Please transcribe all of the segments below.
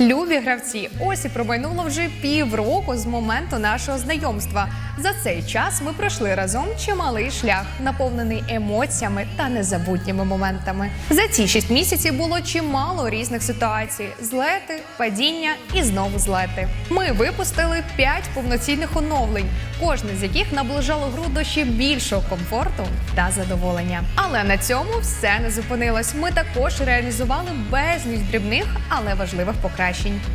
Любі гравці, ось і промайнуло вже півроку з моменту нашого знайомства. За цей час ми пройшли разом чималий шлях, наповнений емоціями та незабутніми моментами. За ці шість місяців було чимало різних ситуацій: злети, падіння і знову злети. Ми випустили п'ять повноцінних оновлень, кожне з яких наближало гру до ще більшого комфорту та задоволення. Але на цьому все не зупинилось. Ми також реалізували безліч дрібних, але важливих покращень.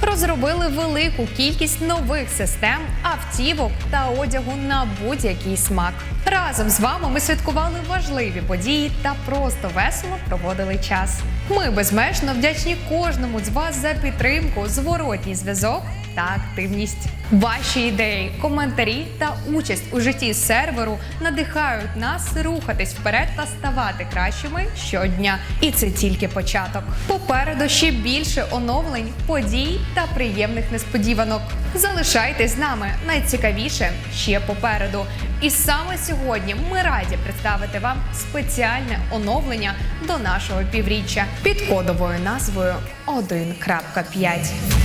Розробили велику кількість нових систем, автівок та одягу на будь-який смак. Разом з вами ми святкували важливі події та просто весело проводили час. Ми безмежно вдячні кожному з вас за підтримку, зворотній зв'язок та активність. Ваші ідеї, коментарі та участь у житті серверу надихають нас рухатись вперед та ставати кращими щодня. І це тільки початок. Попереду ще більше оновлень, подій та приємних несподіванок. Залишайтесь з нами. Найцікавіше ще попереду. І саме сьогодні ми раді представити вам спеціальне оновлення до нашого півріччя під кодовою назвою 1.5.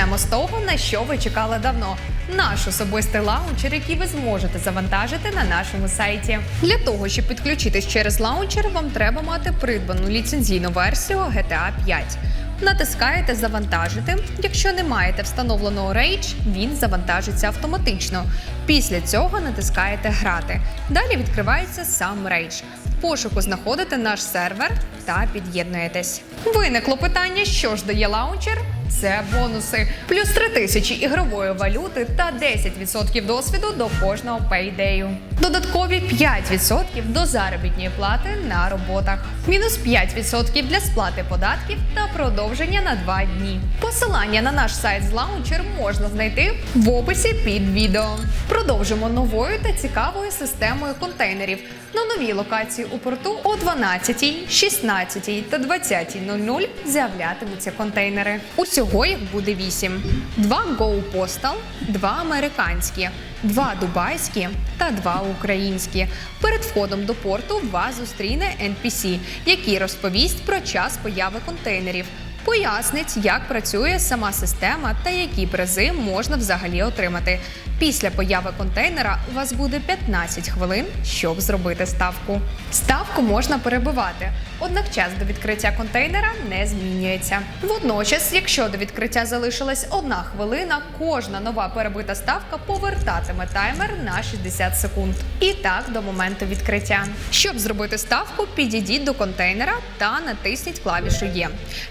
Почнемо з того, на що ви чекали давно. Наш особистий лаунчер, який ви зможете завантажити на нашому сайті. Для того, щоб підключитись через лаунчер, вам треба мати придбану ліцензійну версію GTA 5. Натискаєте Завантажити. Якщо не маєте встановленого Rage, він завантажиться автоматично. Після цього натискаєте Грати. Далі відкривається сам Rage. В пошуку знаходите наш сервер та під'єднуєтесь. Виникло питання, що ж дає лаунчер? Це бонуси. Плюс 3 тисячі ігрової валюти та 10% досвіду до кожного пейдею. Додаткові 5% до заробітної плати на роботах. Мінус 5% для сплати податків та продовження на 2 дні. Посилання на наш сайт з лаунчер можна знайти в описі під відео. Продовжимо новою та цікавою системою контейнерів. На новій локації у порту о 12, 16 та 20.00 з'являтимуться контейнери. Усього їх буде вісім: Два Go Postal, два американські, два дубайські та два українські. Перед входом до порту вас зустріне NPC, який розповість про час появи контейнерів. Пояснить, як працює сама система та які призи можна взагалі отримати. Після появи контейнера у вас буде 15 хвилин, щоб зробити ставку. Ставку можна перебивати, однак час до відкриття контейнера не змінюється. Водночас, якщо до відкриття залишилась одна хвилина, кожна нова перебита ставка повертатиме таймер на 60 секунд. І так до моменту відкриття. Щоб зробити ставку, підійдіть до контейнера та натисніть клавішу Є.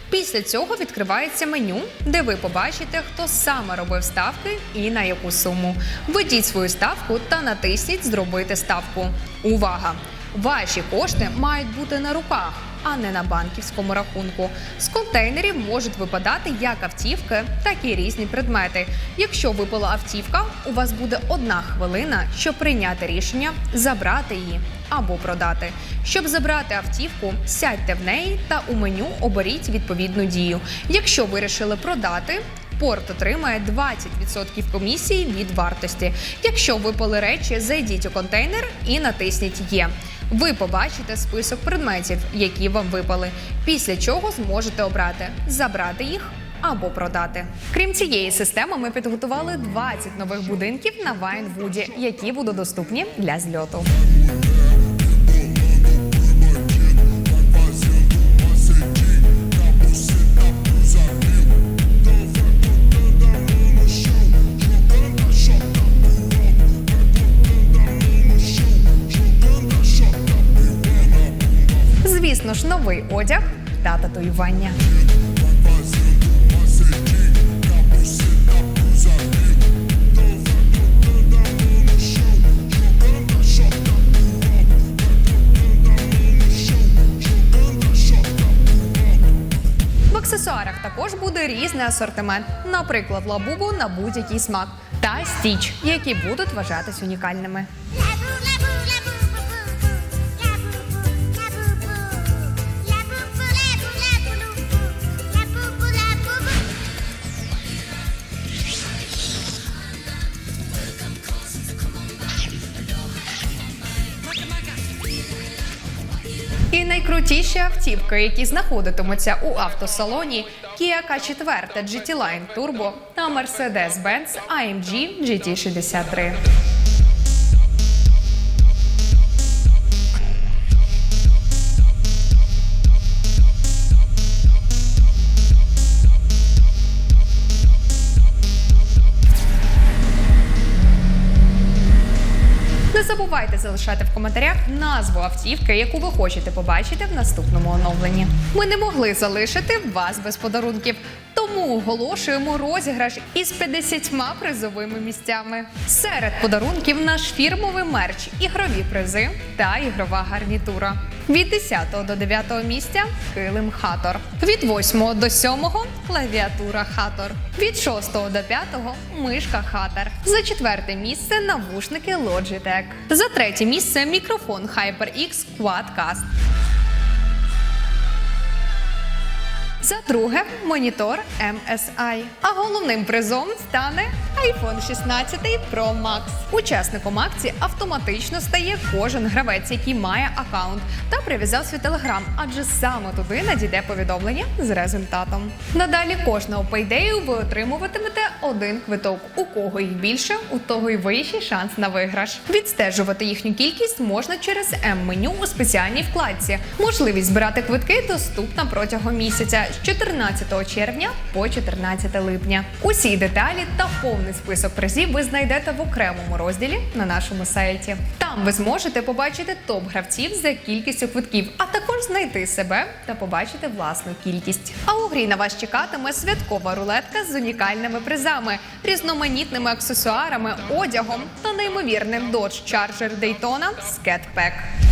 Після цього відкривається меню, де ви побачите, хто саме робив ставки і на яку суму. Введіть свою ставку та натисніть Зробити ставку. Увага! Ваші кошти мають бути на руках, а не на банківському рахунку. З контейнерів можуть випадати як автівки, так і різні предмети. Якщо випала автівка, у вас буде одна хвилина, щоб прийняти рішення забрати її або продати. Щоб забрати автівку, сядьте в неї та у меню оберіть відповідну дію. Якщо вирішили продати, Порт отримає 20% комісії від вартості. Якщо випали речі, зайдіть у контейнер і натисніть Є. Ви побачите список предметів, які вам випали, після чого зможете обрати забрати їх або продати. Крім цієї системи, ми підготували 20 нових будинків на Вайнвуді, які будуть доступні для зльоту. Звісно ж, новий одяг та татуювання. Аксесуарах також буде різний асортимент, наприклад, лабубу на будь-який смак та стіч, які будуть вважатись унікальними. Найкрутіші автівки, які знаходитимуться у автосалоні Kia K4 GT Line Turbo та Mercedes-Benz AMG GT63. Забувайте залишати в коментарях назву автівки, яку ви хочете побачити в наступному оновленні. Ми не могли залишити вас без подарунків, тому оголошуємо розіграш із 50 призовими місцями. Серед подарунків наш фірмовий мерч, ігрові призи та ігрова гарнітура. Від 10 до 9 місця килим хатор. Від 8 до 7 клавіатура хатор. Від 6 до 5 мишка хатор. За четверте місце навушники Logitech. За третє місце мікрофон HyperX Quadcast. За друге монітор MSI. А головним призом стане iPhone 16 Pro Max. Учасником акції автоматично стає кожен гравець, який має аккаунт та прив'язав свій телеграм, адже саме туди надійде повідомлення з результатом. Надалі кожного пейдею ви отримуватимете один квиток. У кого їх більше, у того й вищий шанс на виграш. Відстежувати їхню кількість можна через М-меню у спеціальній вкладці. Можливість збирати квитки доступна протягом місяця з 14 червня по 14 липня. Усі деталі та повний список призів ви знайдете в окремому розділі на нашому сайті. Там ви зможете побачити топ гравців за кількістю квитків, а також знайти себе та побачити власну кількість. А у грі на вас чекатиме святкова рулетка з унікальними призами, різноманітними аксесуарами, одягом та неймовірним Dodge Charger Daytona Scat Pack.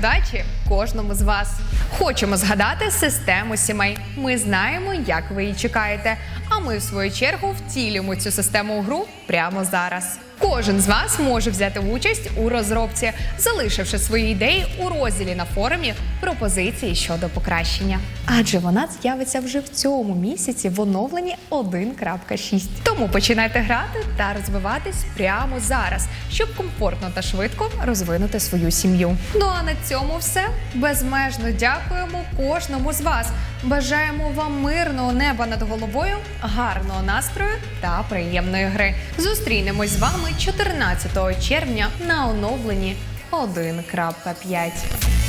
Удачі кожному з вас. Хочемо згадати систему сімей. Ми знаємо, як ви її чекаєте. Ми, в свою чергу, втілюємо цю систему у гру прямо зараз. Кожен з вас може взяти участь у розробці, залишивши свої ідеї у розділі на форумі пропозиції щодо покращення. Адже вона з'явиться вже в цьому місяці в оновленні 1.6. Тому починайте грати та розвиватись прямо зараз, щоб комфортно та швидко розвинути свою сім'ю. Ну а на цьому все. Безмежно дякуємо кожному з вас. Бажаємо вам мирного неба над головою, гарного настрою та приємної гри. Зустрінемось з вами 14 червня на оновленні 1.5.